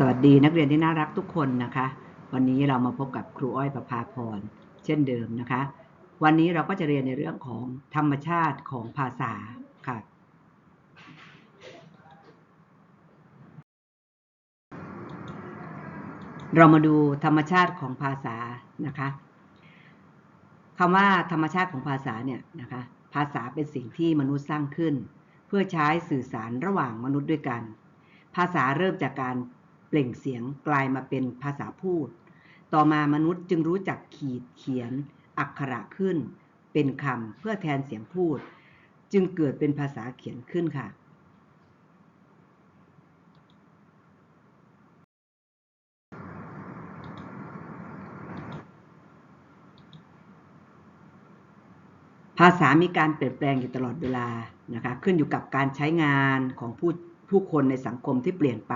สวัสดีนักเรียนที่น่ารักทุกคนนะคะ วันนี้เรามาพบกับครูอ้อยประภาพรเช่นเดิมนะคะ วันนี้เราก็จะเรียนในเรื่องของธรรมชาติของภาษาค่ะ เรามาดูธรรมชาติของภาษานะคะคำว่าธรรมชาติของภาษาเนี่ยนะคะ ภาษาเป็นสิ่งที่มนุษย์สร้างขึ้น เพื่อใช้สื่อสารระหว่างมนุษย์ด้วยกัน ภาษาเริ่มจากการ เปล่งเสียงกลายมาเป็นภาษาพูด ต่อมามนุษย์จึงรู้จักขีดเขียน อักขระขึ้น เป็นคำเพื่อแทนเสียงพูด จึงเกิดเป็นภาษาเขียนขึ้นค่ะภาษามีการเปลี่ยนแปลงอยู่ตลอดเวลานะคะขึ้นอยู่กับการใช้งานของผู้ผู้คนในสังคมที่เปลี่ยนไป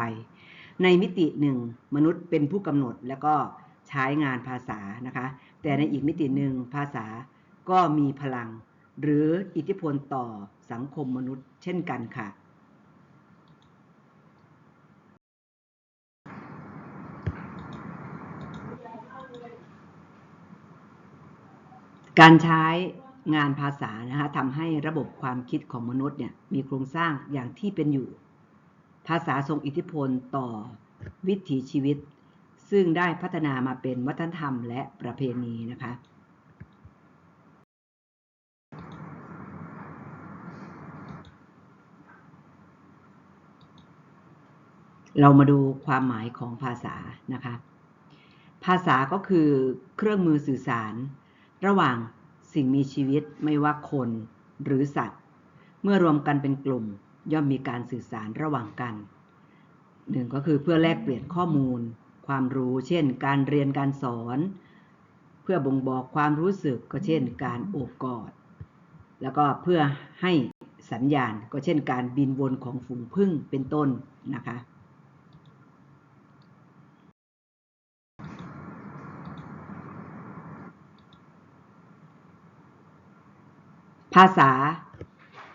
ในมิติหนึ่งมนุษย์เป็นผู้กำหนดแล้วก็ใช้งานภาษานะคะ แต่ในอีกมิติหนึ่งภาษาก็มีพลัง หรืออิทธิพลต่อสังคมมนุษย์เช่นกันค่ะ การใช้งานภาษานะคะทำให้ระบบความคิดของมนุษย์เนี่ยมีโครงสร้างอย่างที่เป็นอยู่ ภาษาทรงอิทธิพลต่อวิถีชีวิต ซึ่งได้พัฒนามาเป็นวัฒนธรรมและประเพณีนะคะเรามาดูความหมายของภาษานะคะ ภาษาก็คือเครื่องมือสื่อสาร ระหว่างสิ่งมีชีวิตไม่ว่าคนหรือสัตว์ เมื่อรวมกันเป็นกลุ่ม ย่อมมีการสื่อสารระหว่างกันหนึ่งก็คือเพื่อแลกเปลี่ยนข้อมูล ความรู้ เช่น การเรียนการสอน เพื่อบ่งบอกความรู้สึกก็เช่น การโอบกอด แล้วก็เพื่อให้สัญญาณก็เช่น การบินวนของฝูงผึ้งเป็นต้นนะคะภาษา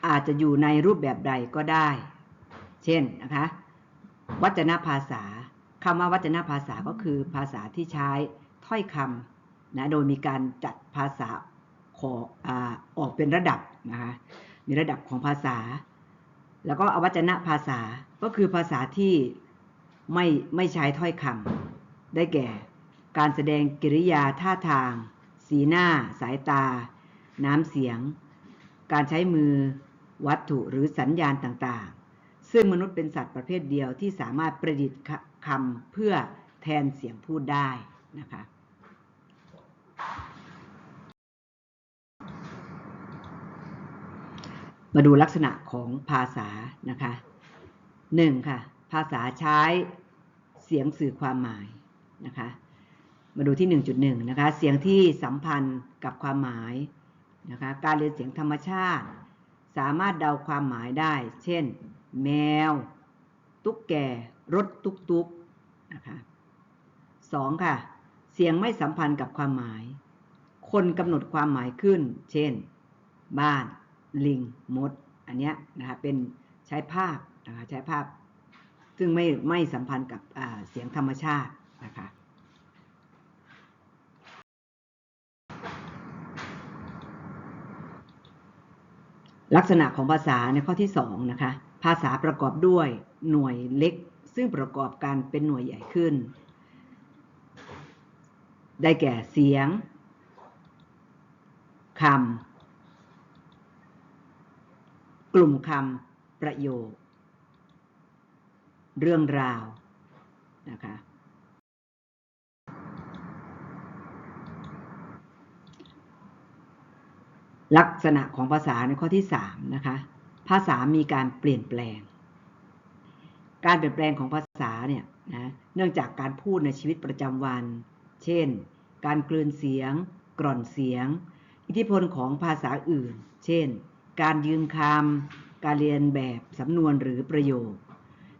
อาจจะอยู่ในรูปแบบใดก็ได้ เช่นนะคะ วัจนภาษาคำว่าวัจนภาษาก็คือภาษาที่ใช้ถ้อยคำนะโดยมีการจัดภาษาขออออกเป็นระดับนะคะมีระดับของภาษา แล้วก็อวัจนภาษาก็คือภาษาที่ไม่ไม่ใช้ถ้อยคำได้แก่ การแสดงกิริยาท่าทาง สีหน้า สายตา น้ำเสียง การใช้มือ วัตถุหรือสัญญาณต่างๆ ซึ่งมนุษย์เป็นสัตว์ประเภทเดียวที่สามารถประดิษฐ์คำเพื่อแทนเสียงพูดได้นะคะมาดูลักษณะของภาษานะคะหนึ่งค่ะ ภาษาใช้เสียงสื่อความหมายนะคะ มาดูที่ 1.1 นะคะ เสียงที่สัมพันธ์กับความหมายนะคะ การเรียนเสียงธรรมชาติ สามารถเดาความหมายได้ เช่น แมว ตุ๊กแก รถตุ๊กตุ๊กนะคะสองค่ะ เสียงไม่สัมพันธ์กับความหมาย คนกำหนดความหมายขึ้น เช่น บ้าน ลิง มด อันเนี้ยนะคะเป็นใช้ภาพนะคะใช้ภาพ ซึ่งไม่ไม่สัมพันธ์กับเสียงธรรมชาตินะคะ ลักษณะของภาษาในข้อที่2นะคะ ภาษาประกอบด้วยหน่วยเล็ก ซึ่งประกอบกันเป็นหน่วยใหญ่ขึ้น ได้แก่เสียงคำกลุ่มคำประโยค เรื่องราวนะคะ ลักษณะของภาษาในข้อที่3นะคะภาษามีการเปลี่ยนแปลง การเปลี่ยนแปลงของภาษาเนี่ยนะเนื่องจากการพูดในชีวิตประจำวัน เช่น การกลืนเสียง กร่อนเสียง อิทธิพลของภาษาอื่น เช่น การยืมคำการเรียนแบบสำนวนหรือประโยค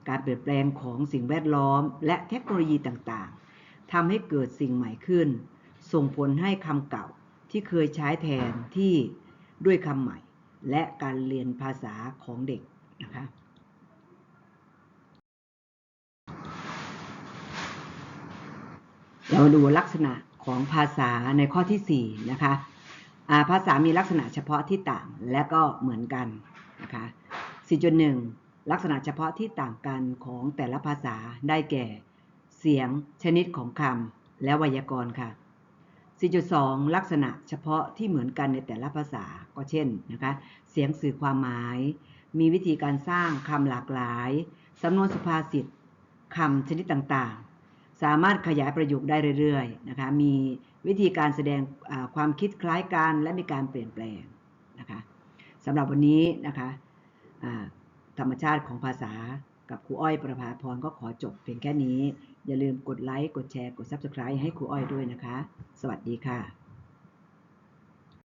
การเปลี่ยนแปลงของสิ่งแวดล้อม และเทคโนโลยีต่างๆทำให้เกิดสิ่งใหม่ขึ้น ส่งผลให้คำเก่า ที่เคยใช้แทนที่ด้วยคำใหม่ และการเรียนภาษาของเด็กนะคะเราดูลักษณะของภาษาในข้อที่ 4 นะคะาภาษามีลักษณะเฉพาะที่ต่างและก็เหมือนกันนะคะ 4.1 ลักษณะเฉพาะที่ต่างกันของแต่ละภาษาได้แก่ เสียงชนิดของคำและไวยากรณ์ค่ะ 4.2 ลักษณะเฉพาะที่เหมือนกันในแต่ละภาษาก็เช่นนะคะเสียงสื่อความหมาย มีวิธีการสร้างคำหลากหลายสำนวนสุภาษิตคำชนิดต่างๆ สามารถขยายประโยคได้เรื่อยๆนะคะมีวิธีการแสดงความคิดคล้ายกันและมีการเปลี่ยนแปลงนะคะสำหรับวันนี้นะคะธรรมชาติของภาษา กับครูอ้อยประภาพรก็ขอจบเพียงแค่นี้ อย่าลืมกดไลค์ กดแชร์ กด Subscribe ให้ครูอ้อยด้วยนะคะ สวัสดีค่ะ